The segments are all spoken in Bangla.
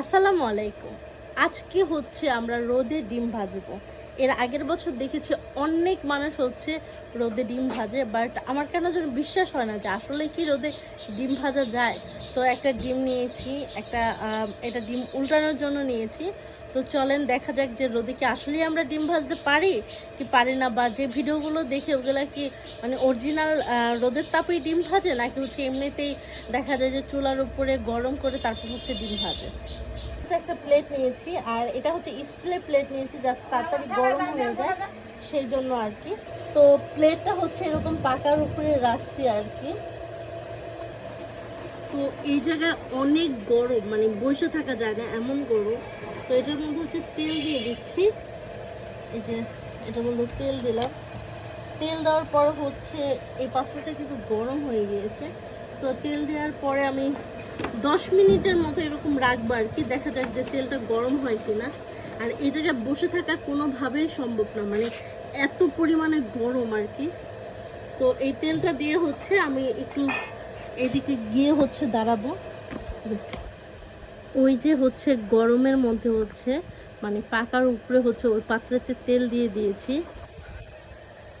আসসালামু আলাইকুম। আজকে হচ্ছে আমরা রোদে ডিম ভাজবো। এর আগের বছর দেখেছি অনেক মানুষ হচ্ছে রোদে ডিম ভাজে, বাট আমার কেন যেন বিশ্বাস হয় না যে আসলে কি রোদে ডিম ভাজা যায়। তো একটা ডিম নিয়েছি, একটা এটা ডিম উল্টানোর জন্য নিয়েছি। তো চলেন দেখা যাক যে রোদে কি আসলেই আমরা ডিম ভাজতে পারি, কি পারি না, বা যে ভিডিওগুলো দেখে ওগুলো কি মানে অরিজিনাল রোদের তাপেই ডিম ভাজে, নাকি হচ্ছে এমনিতেই দেখা যায় যে চুলার উপরে গরম করে তারপর হচ্ছে ডিম ভাজে? হচ্ছে একটা প্লেট নিয়েছি, আর এটা হচ্ছে স্টিলের প্লেট নিয়েছি যাতে তাড়াতাড়ি গরম হয়ে যায়, সেই জন্য আর কি। তো প্লেটটা হচ্ছে এরকম পাকার উপরে রাখছি আর কি। তো এই জায়গায় অনেক গরম মানে বসে থাকা না এমন গরম। তো এটার মধ্যে হচ্ছে তেল দিয়ে দিচ্ছি। এই যে, এটার মধ্যে তেল দিলাম। তেল দেওয়ার পর হচ্ছে, এই পাত্রটা কিন্তু গরম হয়ে গিয়েছে। তো তেল দেওয়ার পরে আমি দশ মিনিটের মতো এরকম রাখব আর কি দেখা যাক যে তেলটা গরম হয় কিনা? আর এই জায়গায় বসে থাকা কোনোভাবেই সম্ভব না মানে এত পরিমাণে গরম আর কি। তো এই তেলটা দিয়ে হচ্ছে আমি একটু এদিকে গিয়ে হচ্ছে দাঁড়াবো। ওই যে হচ্ছে গরমের মধ্যে হচ্ছে মানে পাকার উপরে হচ্ছে ওই পাত্রেতে তেল দিয়ে দিয়েছি।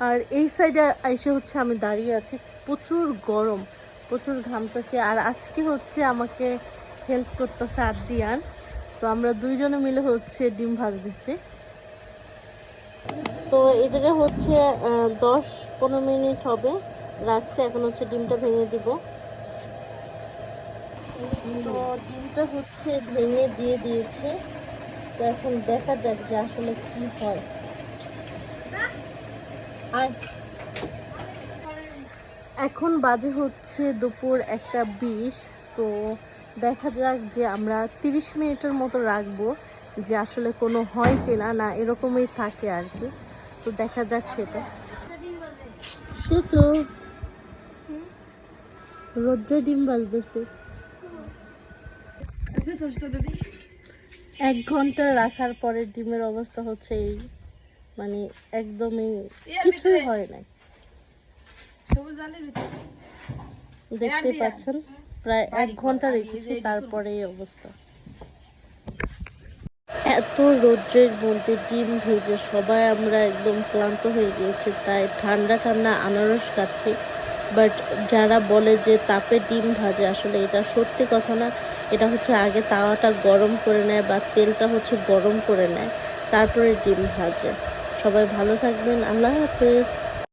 আর এই সাইডে এসে হচ্ছে আমি দাঁড়িয়ে আছি, প্রচুর গরম। প্রচুর ঘামতেছে আর আজকে হচ্ছে আমাকে হেল্প করতেছে আদিয়ান। তো আমরা দুইজনে মিলে হচ্ছে ডিম ভাজতেছি। তো এই জায়গায় হচ্ছে দশ পনেরো মিনিট হবে। রাখছে, এখন হচ্ছে ডিমটা ভেঙে দিব। ডিমটা হচ্ছে ভেঙে দিয়ে দিয়েছে। তো এখন দেখা যাক যে আসলে কি হয়। আর এখন বাজে হচ্ছে দুপুর একটা বিশ তো দেখা যাক যে আমরা তিরিশ মিনিটের মতো রাখব যে আসলে কোনো হয় কিনা না এরকমই থাকে আর কি। তো দেখা যাক সেটা। সে তো রৌদ্র ডিম বাজতেছে এক ঘণ্টা রাখার পরে ডিমের অবস্থা হচ্ছে এই মানে একদমই কিছুই হয় নাই। দেখতে পাচ্ছেন প্রায় এক ঘণ্টা রেখেছি তারপরে এই অবস্থা। এত রৌদ্রের মধ্যে ডিম ভেজে সবাই আমরা একদম ক্লান্ত হয়ে গিয়েছি তাই ঠান্ডা ঠান্ডা আনারস খাচ্ছি। বাট যারা বলে যে তাপে ডিম ভাজে আসলে এটা সত্যি কথা না। এটা হচ্ছে আগে তাওয়াটা গরম করে নেয় বা তেলটা হচ্ছে গরম করে নেয় তারপরে ডিম ভাজে। সবাই ভালো থাকবেন আল্লাহ হাফেজ।